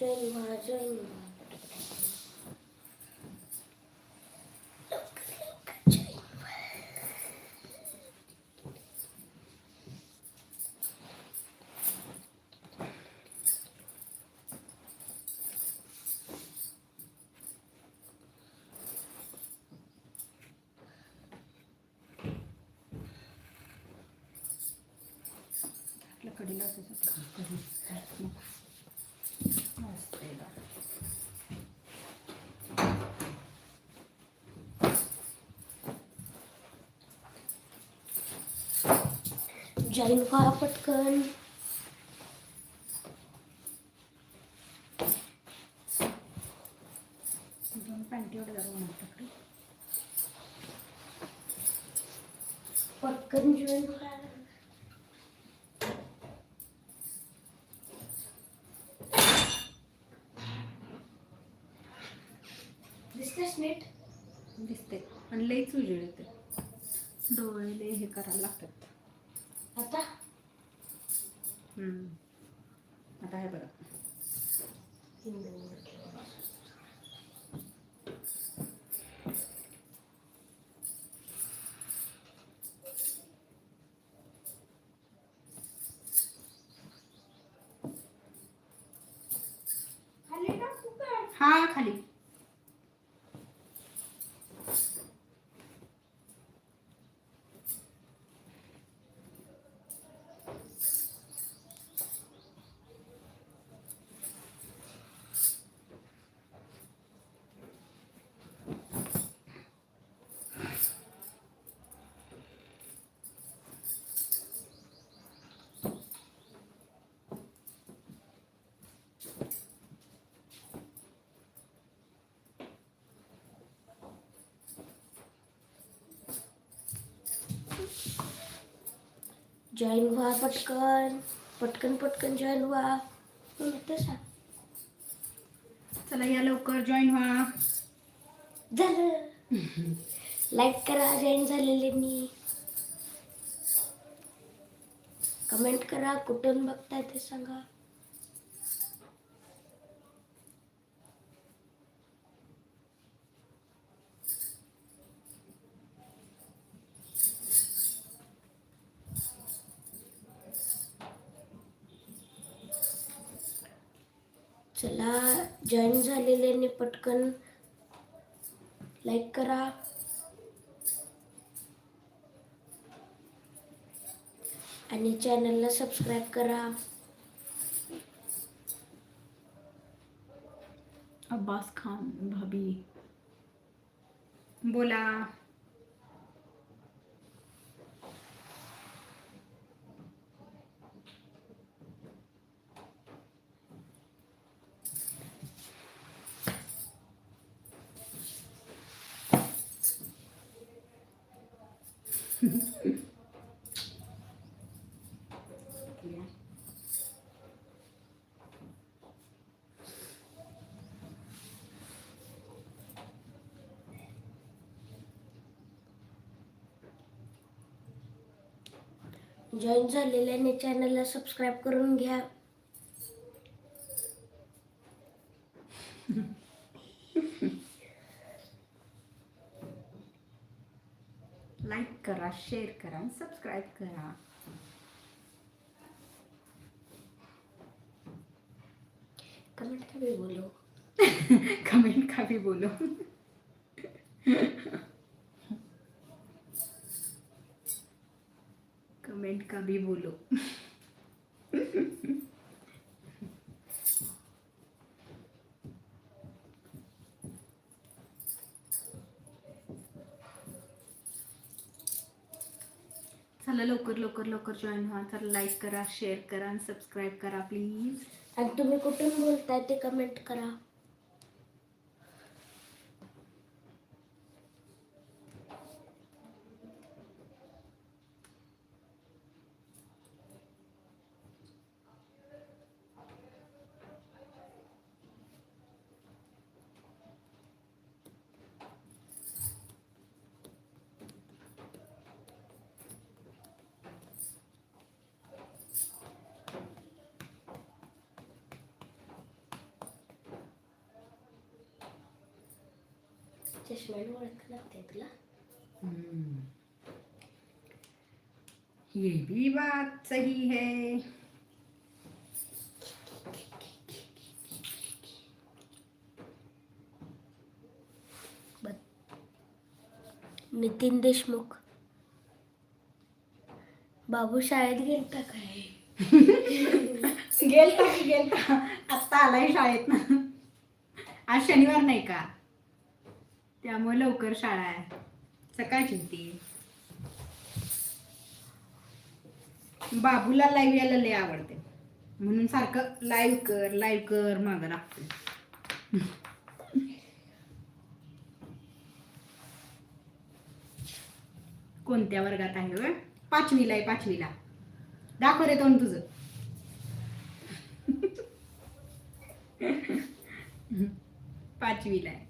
जैन व्हा जैन कडीला त्याच्यात कढी. मस्त आहे बा. जैन व्हा पटकन? दोन पॅन्टी एवढं जरा माझ्याकडे पटकन व्हा दिसतेस नीट? दिसते. आणि लईच उजेड येते. डोळे लई हे करायला लागतात. आता? हम्म. आता हे बघा. हा खाली. जॉईन हुआ पटकन पटकन पटकन जॉईन व्हा तसा चला या लवकर जॉईन व्हा झालं लाईक करा जॉईन झालेल्यांनी कमेंट करा कुठून बघताय ते सांगा। जॉईन पटकन लाईक करा. आणि चॅनलला सबस्क्राईब करा. अब्बास खान भाभी. बोला. जॉईन झालेल्याने चैनल सबस्क्राईब कर लाईक करा शेअर करा सब्सक्राइब सबस्क्राईब करा. कमेंट का भी बोलो. कमेंट का भी बोलो. कमेंट का भी बोलो. लवकर लवकर जॉईन व्हा. तर लाईक करा शेअर करा आणि सबस्क्राईब करा प्लीज आणि तुम्ही कुठून बोलताय ते कमेंट करा. चष्म्याने ओळख लागते तुला हम्म. ये भी बात सही है। नितीन देशमुख। बाबू शाळेत गेलता काय गेलता की गेलता. आत्ता आलाय शाळेत आज शनिवार नाही का? त्यामुळे लवकर शाळा आहे. सकाळची होती. बाबूला लाईव्ह यायला लय आवडते. म्हणून सारखं लाईव्ह कर लाईव्ह कर मागं लागते. कोणत्या वर्गात आहे पाचवीला आहे पाचवीला. दाखव रे तोंड तुझं. पाचवीला आहे.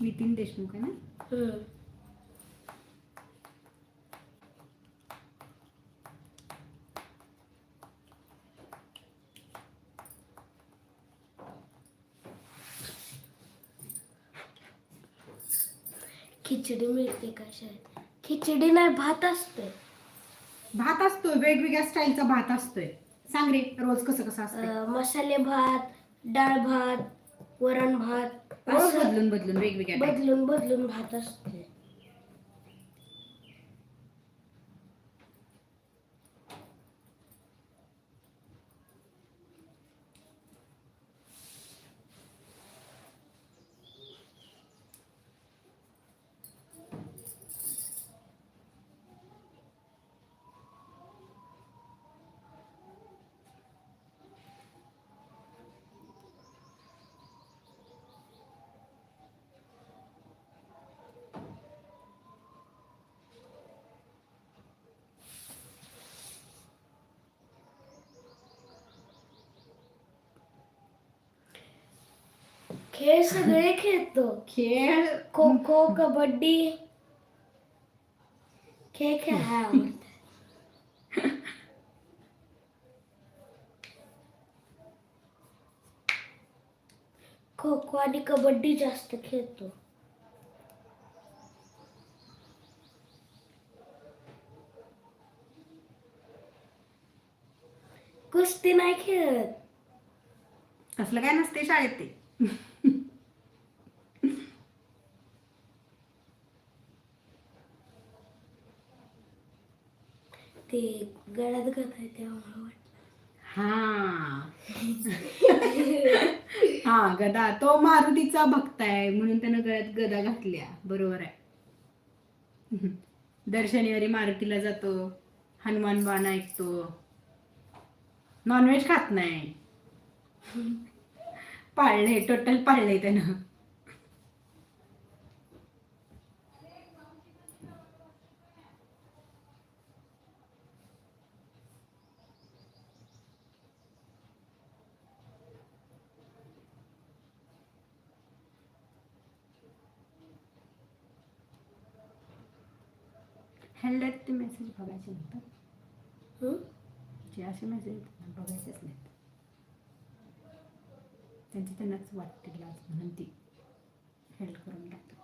नितीन देशमुख आहे ना. खिचडी मिळते का शाळेत? खिचडी नाही भात असते भात असतो वेगवेगळ्या स्टाईलचा भात असतोय. सांग रे रोज कसं कसं असतं मसाले भात डाळ भात वरण भात असं बदलून बदलून वेगवेगळ्या. बदलून बदलून भात असते खेळ सगळे खेळतो. खेळ? खो खो कबड्डी. खेळ खेळायला आवडतात खो खो आणि कबड्डी जास्त खेळतो. कुस्ती नाही खेळत. असलं काय नसते शाळेत ते. ते गळ्यात आहे तेव्हा हा. हा गदा. तो मारुतीचा भक्त आहे म्हणून त्यानं गळ्यात गदा घातल्या. बरोबर आहे. दर शनिवारी मारुतीला जातो. हनुमान बाण ऐकतो. नॉनव्हेज खात नाही. पाळले टोटल पाळले त्यानं. हॅल्ल्यात ते मेसेज बघायचे हं? जे असे मेसेज बघायचेच नाहीत त्यांचे त्यांनाच वाटते लाज म्हणून ती हेल्ड करून टाकतात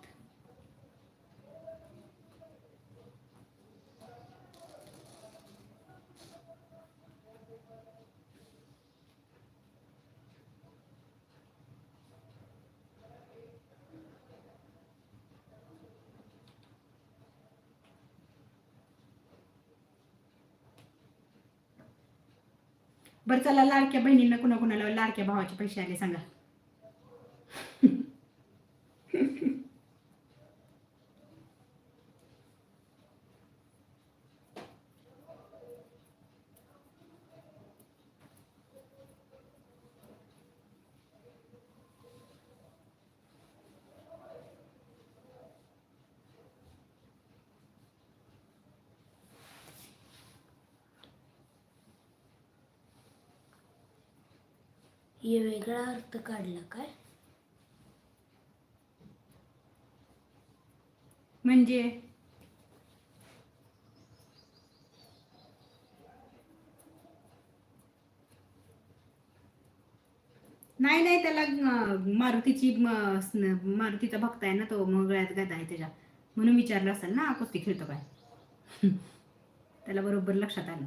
बरं चला लाडक्या बहिणींना कुणा कुणाला लाडक्या भावाचे पैसे आले सांगा. हे वेगळा अर्थ काढला काय? म्हणजे? नाही नाही त्याला मारुतीची मारुतीचा भक्त आहे ना तो मग गळ्यात आहे त्याच्या. म्हणून विचारलं असेल ना कुस्ती खेळतो काय? त्याला बरोबर लक्षात आलं.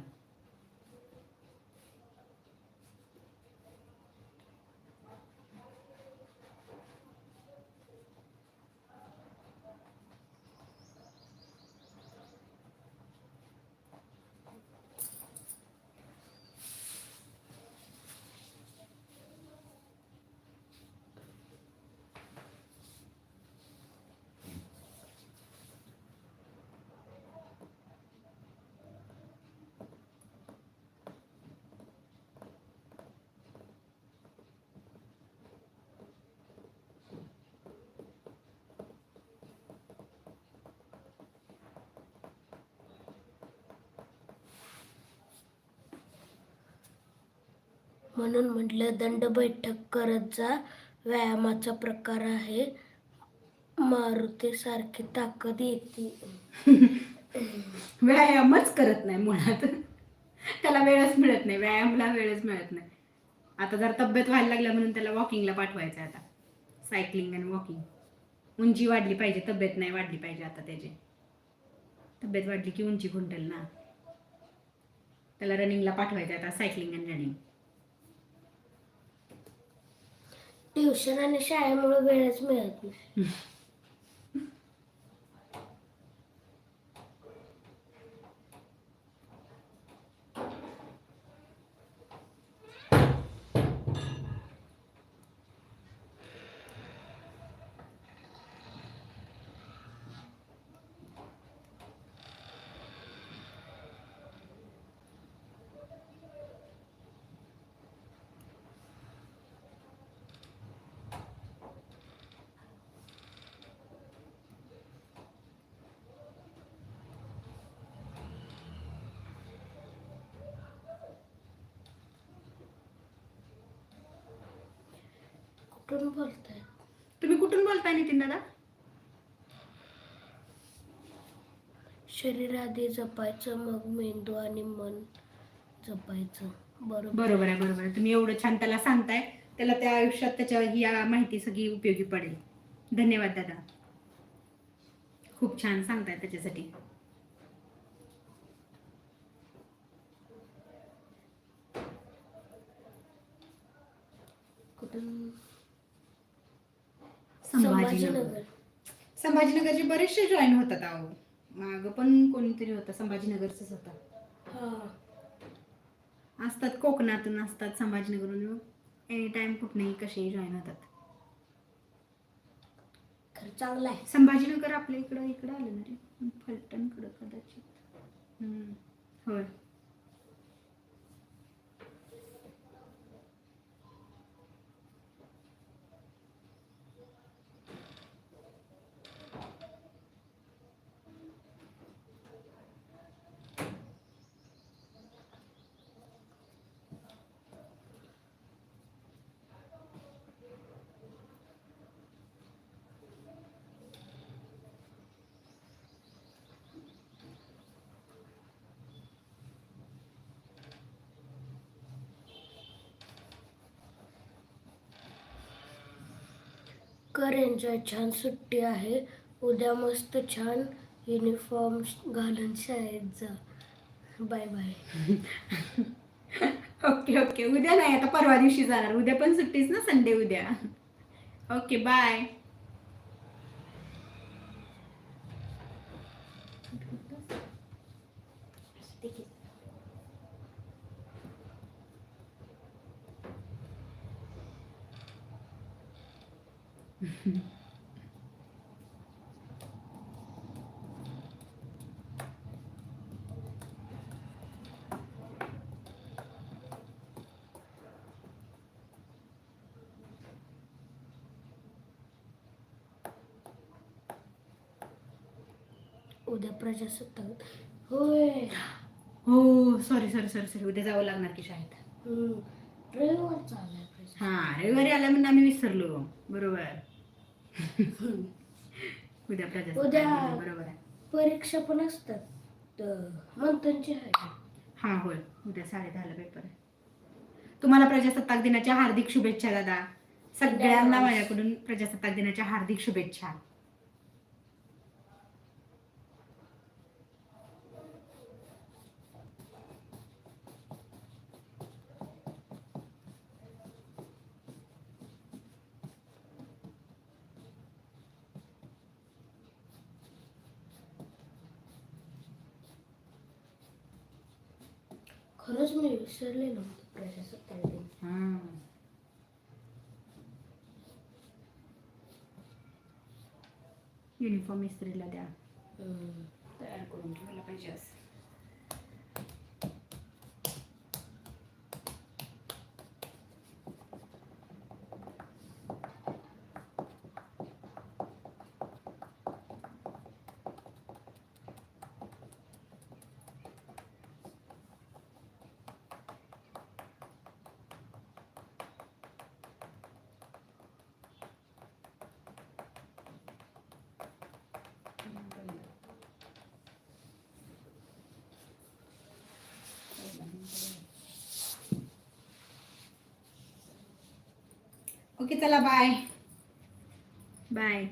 म्हणून म्हटलं दंड बैठक करत जा व्यायामाचा प्रकार आहे. मारुतीसारखी ताकद येते. व्यायामच करत नाही मुळात. त्याला वेळच मिळत नाही. व्यायामला वेळच मिळत नाही. आता जर तब्येत व्हायला लागल्या म्हणून त्याला वॉकिंगला पाठवायचं आहे आता. सायकलिंग आणि वॉकिंग उंची वाढली पाहिजे तब्येत नाही वाढली पाहिजे आता त्याची. तब्येत वाढली की उंची खुंटेल ना. त्याला रनिंगला पाठवायचं आहे आता सायकलिंग आणि रनिंग ट्युशन आणि शाळेमुळे वेळच मिळत नाही. कुठून बोलताय? तुम्ही कुठून बोलताय नितीन दादा? शरीर आधी जपायचं मग मेंदू आणि मन जपायचं. बरोबर. बरोबर आहे बरोबर आहे. तुम्ही एवढं छान त्याला सांगताय. त्याला त्या आयुष्यात त्याच्या ही या माहिती सगळी उपयोगी पडेल. धन्यवाद दादा. खूप छान सांगताय त्याच्यासाठी. कुठून संभाजीनगर. संभाजीनगर. संभाजीनगरचे बरेचसे जॉईन होतात अहो. माग पण कोणीतरी होतं संभाजीनगरचंच होतं. हा. असतात कोकणातून असतात संभाजीनगरहून. एनी टाइम कुठनंही कसेही जॉईन होतात. खरं चांगलं आहे. संभाजीनगर आपल्या इकडं इकडं आलं ना रे. फलटणकडं कदाचित. हम्म, होय. कर एन्जॉय. छान सुट्टी आहे. उद्या मस्त छान युनिफॉर्म घालून शाळेत जा. बाय बाय ओके ओके उद्या नाही आता परवा दिवशी जाणार. उद्या पण सुट्टीच ना संडे उद्या. ओके बाय उद्या प्रजासत्ताक होय. हो सॉरी सॉरी सॉरी सॉरी उद्या जावं लागणार की शाळेत. हम्म. रविवार हा रविवारी आल्या म्हणून आम्ही विसरलो. बरोबर. उद्या प्रजासत्ताक उद्या- दिन, बरोबर आहे. परीक्षा पण असतात. मंथनची आहे. हा होय. उद्या साडे दहाला पेपर आहे. तुम्हाला प्रजासत्ताक दिनाच्या हार्दिक शुभेच्छा दादा. सगळ्यांना माझ्याकडून प्रजासत्ताक दिनाच्या हार्दिक शुभेच्छा. खरंच मी विसरले दिन युनिफॉर्म इस्त्रीला द्या. तयार करून ठेवायला पाहिजे असं. ओके चला बाय बाय